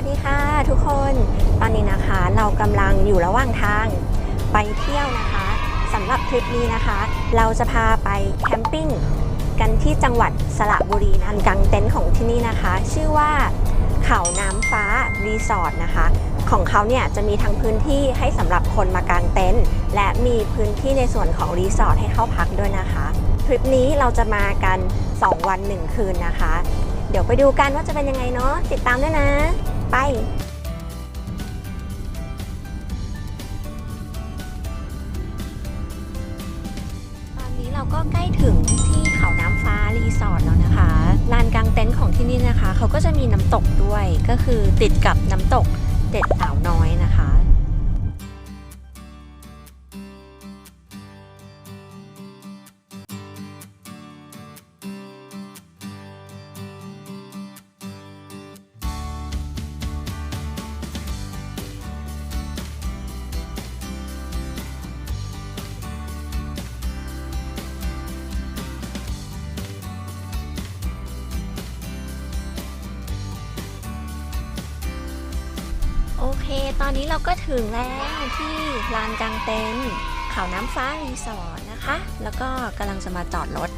วัสดีค่ะทุกคนตอนนี้นะคะเรากำลังอยู่ระหว่างทางไปเที่ยวนะคะสำหรับทริปนี้นะคะ เราจะพาไปแคมปิ้งกันที่จังหวัดสระบุรีนะกางเต็นท์ของที่นี่นะคะ ชื่อว่าเขาน้ำฟ้ารีสอร์ทนะคะ ของเขาเนี่ยจะมีทั้งพื้นที่ให้สำหรับคนมากางเต็นท์และมีพื้นที่ในส่วนของรีสอร์ทให้เข้าพักด้วยนะคะทริปนี้เราจะมากัน 2 วัน 1 คืนนะคะ เดี๋ยวไปดูกันว่าจะเป็นยังไงเนาะติดตามด้วยนะ ไป ตอนนี้เราก็ใกล้ถึงที่เขาน้ำฟ้ารีสอร์ทแล้วนะคะลานกลางเต็นท์ของที่นี่นะคะ เขาก็จะมีน้ำตกด้วยก็คือติดกับน้ำตกเด็ดสาวน้อยนะคะ เค ตอนนี้เราก็ถึงแล้วที่ลานกลางเต็นท์เขาน้ำฟ้ารีสอร์ทนะคะ แล้วก็กำลังจะมาจอดรถ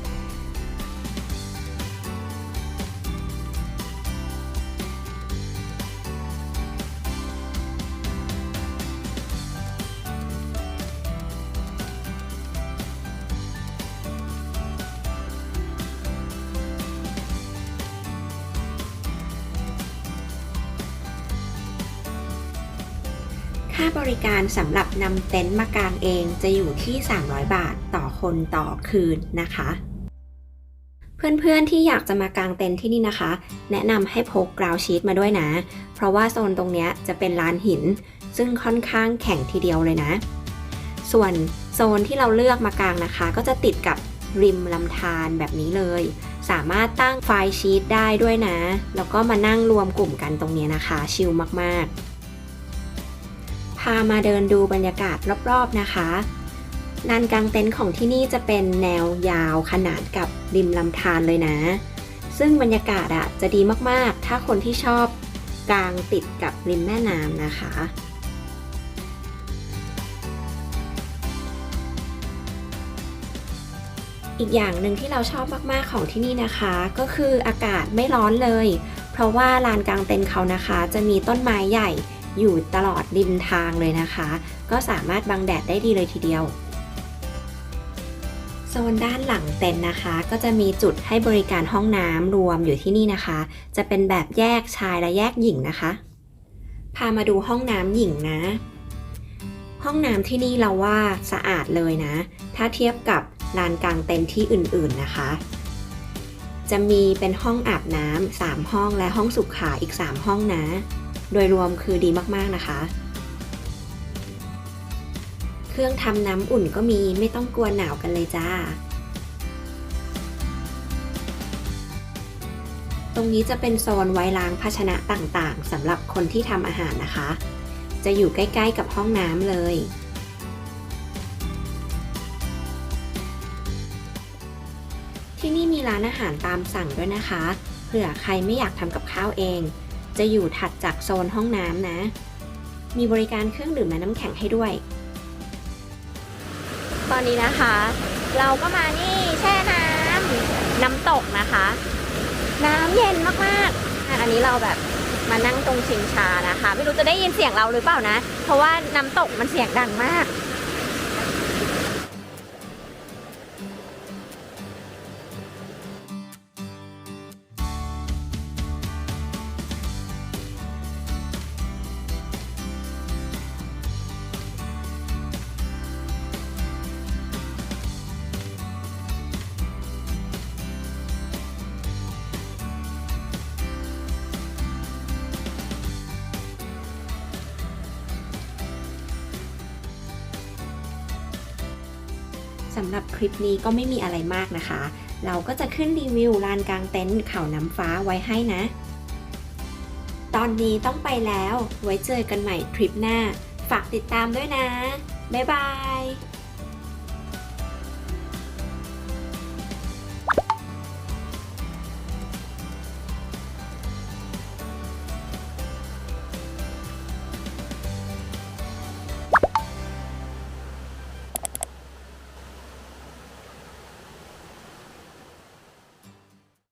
ค่าบริการสำหรับนำเต็นท์มากางเองจะอยู่ที่ 300 บาทต่อคนต่อคืนนะคะ เพื่อนๆที่อยากจะมากางเต็นท์ที่นี่นะคะ แนะนำให้พกกราวชีตมาด้วยนะ เพราะว่าโซนตรงนี้จะเป็นลานหิน ซึ่งค่อนข้างแข็งทีเดียวเลยนะ ส่วนโซนที่เราเลือกมากางนะคะ ก็จะติดกับริมลำธารแบบนี้เลย สามารถตั้งไฟล์ชีตได้ด้วยนะ แล้วก็มานั่งรวมกลุ่มกันตรงนี้นะคะ ชิลมากๆามาเดินดูบรรยากาศรอบๆนะคะลานกลางเต็นท์ของที่นี่จะเป็นแนวยาวขนานกับริมลำธารเลยนะ ซึ่งบรรยากาศอะจะดีมากๆ ถ้าคนที่ชอบกางติดกับริมแม่น้ำนะคะอีกอย่างหนึ่งที่เราชอบมาก ๆ ของที่นี่นะคะ ก็คืออากาศไม่ร้อนเลย เพราะว่าลานกลางเต็นท์เขานะคะ จะมีต้นไม้ใหญ่ อยู่ตลอดริมทางเลยนะคะ ก็สามารถบังแดดได้ดีเลยทีเดียวโซนด้านหลังเต็นท์นะคะ ก็จะมีจุดให้บริการห้องน้ำรวมอยู่ที่นี่นะคะ จะเป็นแบบแยกชายและแยกหญิงนะคะ พามาดูห้องน้ำหญิงนะ ห้องน้ำที่นี่เราว่าสะอาดเลยนะ ถ้าเทียบกับลานกลางเต็นท์ที่อื่นๆนะคะ จะมีเป็นห้องอาบน้ำสามห้องและห้องสุขาอีก 3 ห้องนะ โดยรวมคือดีมากๆนะคะ เครื่องทำน้ำอุ่นก็มีไม่ต้องกลัวหนาวกันเลยจ้า ตรงนี้จะเป็นโซนไว้ล้างภาชนะต่างๆสำหรับคนที่ทำอาหารนะคะ จะอยู่ใกล้ๆกับห้องน้ำเลยที่นี่มีร้านอาหารตามสั่งด้วยนะคะ เผื่อใครไม่อยากทำกับข้าวเอง จะอยู่ถัดจากโซนห้องน้ำนะ มีบริการเครื่องดื่มและน้ำแข็งให้ด้วย ตอนนี้นะคะ เราก็มานี่แช่น้ำน้ำตกนะคะ น้ำเย็นมากๆ อันนี้เราแบบมานั่งตรงชิงชานะคะ ไม่รู้จะได้ยินเสียงเราหรือเปล่านะ เพราะว่าน้ำตกมันเสียงดังมาก สำหรับคลิปนี้ก็ไม่มีอะไรมากนะคะ เราก็จะขึ้นรีวิวลานกลางเต็นท์เขาน้ำฟ้าไว้ให้นะ ตอนนี้ต้องไปแล้ว ไว้เจอกันใหม่ทริปหน้า ฝากติดตามด้วยนะ บ๊ายบาย